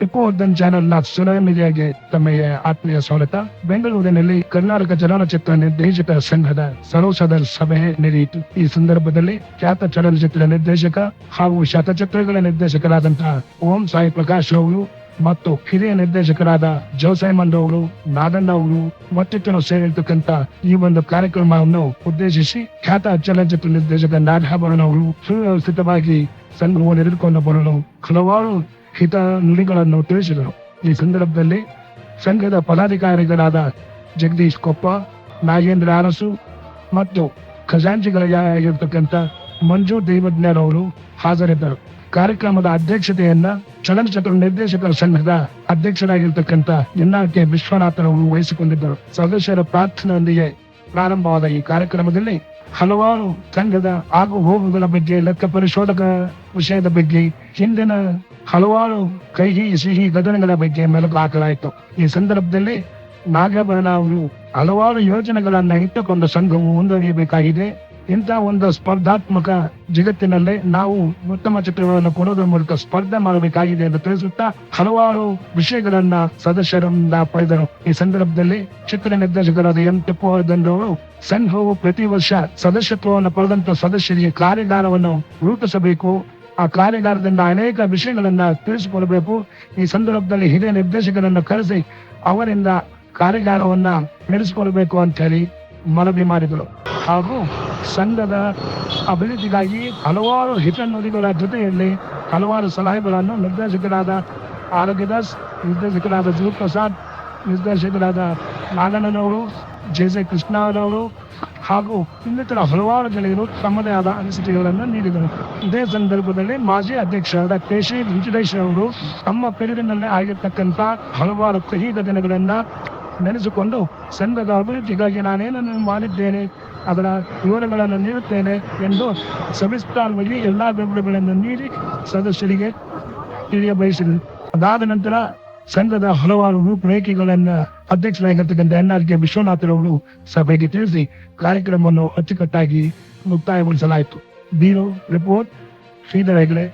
ಟಿಪ್ಪು ವರ್ಧನ್ನ ಸುಲಭ ಮೀಡಿಯಾಗೆ ತಮಗೆ ಆತ್ಮೀಯ ಸ್ವಾಗತ. ಬೆಂಗಳೂರಿನಲ್ಲಿ ಕರ್ನಾಟಕ ಚಲನಚಿತ್ರ ನಿರ್ದೇಶಕ ಸಂಘದ ಸರೋಸದ ಸಭೆ ನಡೆಯಿತು. ಈ ಸಂದರ್ಭದಲ್ಲಿ ಖ್ಯಾತ ಚಲನಚಿತ್ರ ನಿರ್ದೇಶಕ ಹಾಗೂ ಶತಚಿತ್ರಗಳ ನಿರ್ದೇಶಕರಾದಂತಹ ಓಂ ಸಾಯಿ ಪ್ರಕಾಶ್ ಅವರು ಮತ್ತು ಹಿರಿಯ ನಿರ್ದೇಶಕರಾದ ಜೋಸೈಮಂಡ್ ಅವರು ನಾದಣ್ಣ ಅವರು ಮತ್ತಿತರರು ಸೇರಿರ್ತಕ್ಕಂತ ಈ ಒಂದು ಕಾರ್ಯಕ್ರಮವನ್ನು ಉದ್ದೇಶಿಸಿ ಖ್ಯಾತ ಚಲನಚಿತ್ರ ನಿರ್ದೇಶಕ ನಾಗಾಭರಣ ಅವರು ಸುವ್ಯವಸ್ಥಿತವಾಗಿ ಸಂಘವನ್ನು ನಡೆದುಕೊಂಡು ಬರಲು ಹಲವಾರು ಹಿತ ನುಡಿಗಳನ್ನು ತಿಳಿಸಿದರು. ಈ ಸಂದರ್ಭದಲ್ಲಿ ಸಂಘದ ಪದಾಧಿಕಾರಿಗಳಾದ ಜಗದೀಶ್ ಕೊಪ್ಪ, ನಾಗೇಂದ್ರ ಅರಸು ಮತ್ತು ಖಜಾಂಚಿಗಳಾಗಿರ್ತಕ್ಕಂಥ ಮಂಜು ದೇವಜ್ಞರವರು ಹಾಜರಿದ್ದರು. ಕಾರ್ಯಕ್ರಮದ ಅಧ್ಯಕ್ಷತೆಯನ್ನ ಚಲನಚಿತ್ರ ನಿರ್ದೇಶಕರ ಸಂಘದ ಅಧ್ಯಕ್ಷರಾಗಿರ್ತಕ್ಕಂಥ ಎನ್ ಕೆ ವಿಶ್ವನಾಥರವರು ವಹಿಸಿಕೊಂಡಿದ್ದರು. ಸದಸ್ಯರ ಪ್ರಾರ್ಥನೆಯೊಂದಿಗೆ ಪ್ರಾರಂಭವಾದ ಈ ಕಾರ್ಯಕ್ರಮದಲ್ಲಿ ಹಲವಾರು ಸಂಘದ ಆಗು ಹೋಗುಗಳ ಬಗ್ಗೆ, ಲೆಕ್ಕ ಪರಿಶೋಧಕ ವಿಷಯದ ಬಗ್ಗೆ ಹಿಂದಿನ ಹಲವಾರು ಕೈಹಿ ಸಿಹಿ ಘಟನೆಗಳ ಬಗ್ಗೆ ಮೆಲುಕು ಹಾಕಲಾಯಿತು ಈ ಸಂದರ್ಭದಲ್ಲಿ ನಾಗಭರಣ ಅವರು ಹಲವಾರು ಯೋಜನೆಗಳನ್ನ ಇಟ್ಟುಕೊಂಡು ಸಂಘವು ಮುಂದುವರಿಯಬೇಕಾಗಿದೆ. ಇಂಥ ಒಂದು ಸ್ಪರ್ಧಾತ್ಮಕ ಜಗತ್ತಿನಲ್ಲಿ ನಾವು ಉತ್ತಮ ಚಿತ್ರಗಳನ್ನು ಕೊಡೋದ್ರ ಮೂಲಕ ಸ್ಪರ್ಧೆ ಮಾಡಬೇಕಾಗಿದೆ ಎಂದು ತಿಳಿಸುತ್ತಾ ಹಲವಾರು ವಿಷಯಗಳನ್ನ ಸದಸ್ಯರಿಂದ ಪಡೆದರು. ಈ ಸಂದರ್ಭದಲ್ಲಿ ಚಿತ್ರ ನಿರ್ದೇಶಕರಾದ ಎಂ. ಟಿಪ್ಪುವರ್ಧನ್ ಅವರು ಸಂಘವು ಪ್ರತಿ ವರ್ಷ ಸದಸ್ಯತ್ವವನ್ನು ಪಡೆದಂತ ಸದಸ್ಯರಿಗೆ ಕಾರ್ಯಾಗಾರವನ್ನು ರೂಪಿಸಬೇಕು. ಆ ಕಾರ್ಯಾಗಾರದಿಂದ ಅನೇಕ ವಿಷಯಗಳನ್ನ ತಿಳಿಸಿಕೊಡಬೇಕು. ಈ ಸಂದರ್ಭದಲ್ಲಿ ಹಿರಿಯ ನಿರ್ದೇಶಕರನ್ನು ಕರೆಸಿ ಅವರಿಂದ ಕಾರ್ಯಾಗಾರವನ್ನ ನಡೆಸಿಕೊಳ್ಬೇಕು ಅಂತ ಹೇಳಿ ಮನವಿ ಮಾಡಿದರು. ಹಾಗೂ ಸಂಘದ ಅಭಿವೃದ್ಧಿಗಾಗಿ ಹಲವಾರು ಹಿತನುಡಿಗಳ ಜೊತೆಯಲ್ಲಿ ಹಲವಾರು ಸಲಹೆಗಳನ್ನು ನಿರ್ದೇಶಕರಾದ ಆರೋಗ್ಯದಾಸ್, ನಿರ್ದೇಶಕರಾದ ಜೀವ್ ಪ್ರಸಾದ್ ನಿರ್ದೇಶಕರಾದ ನಾಗಣ್ಣನವರು ಜೆ ಜೆ ಕೃಷ್ಣ ಅವರವರು ಹಾಗೂ ಇನ್ನಿತರ ಹಲವಾರು ಗೆಳೆಯರು ತಮ್ಮದೇ ಆದ ಅನಿಸಿಕೆಗಳನ್ನು ನೀಡಿದರು. ಇದೇ ಸಂದರ್ಭದಲ್ಲಿ ಮಾಜಿ ಅಧ್ಯಕ್ಷರಾದ ಕೇಶಿ ವೆಂಕಟೇಶ್ ಅವರು ತಮ್ಮ ಪೀರಿಯಡ್ನಲ್ಲಿ ಆಗಿರ್ತಕ್ಕಂಥ ಹಲವಾರು ಕಹಿ ಘಟನೆಗಳನ್ನ ನೆನೆಸಿಕೊಂಡು ಸಂಘದ ಅಭಿವೃದ್ಧಿಗಾಗಿ ನಾನೇನನ್ನು ಮಾಡಿದ್ದೇನೆ, ಅದರ ವಿವರಗಳನ್ನು ನೀಡುತ್ತೇನೆ ಎಂದು ಸವಿಸ್ತಾರವಾಗಿ ಎಲ್ಲ ವಿವರಗಳನ್ನು ನೀಡಿ ಸದಸ್ಯರಿಗೆ ತಿಳಿಯ ಬಯಸಿದರು. ಅದಾದ ನಂತರ ಸಂಘದ ಹಲವಾರು ರೂಪರೇಖೆಗಳನ್ನು ಅಧ್ಯಕ್ಷರಾಗಿರ್ತಕ್ಕಂಥ ಎನ್ ಆರ್ ಕೆ ವಿಶ್ವನಾಥರವರು ಸಭೆಗೆ ತಿಳಿಸಿ ಕಾರ್ಯಕ್ರಮವನ್ನು ಅಚ್ಚುಕಟ್ಟಾಗಿ ಮುಕ್ತಾಯಗೊಳಿಸಲಾಯಿತು. Bureau report Shridhara Hegde.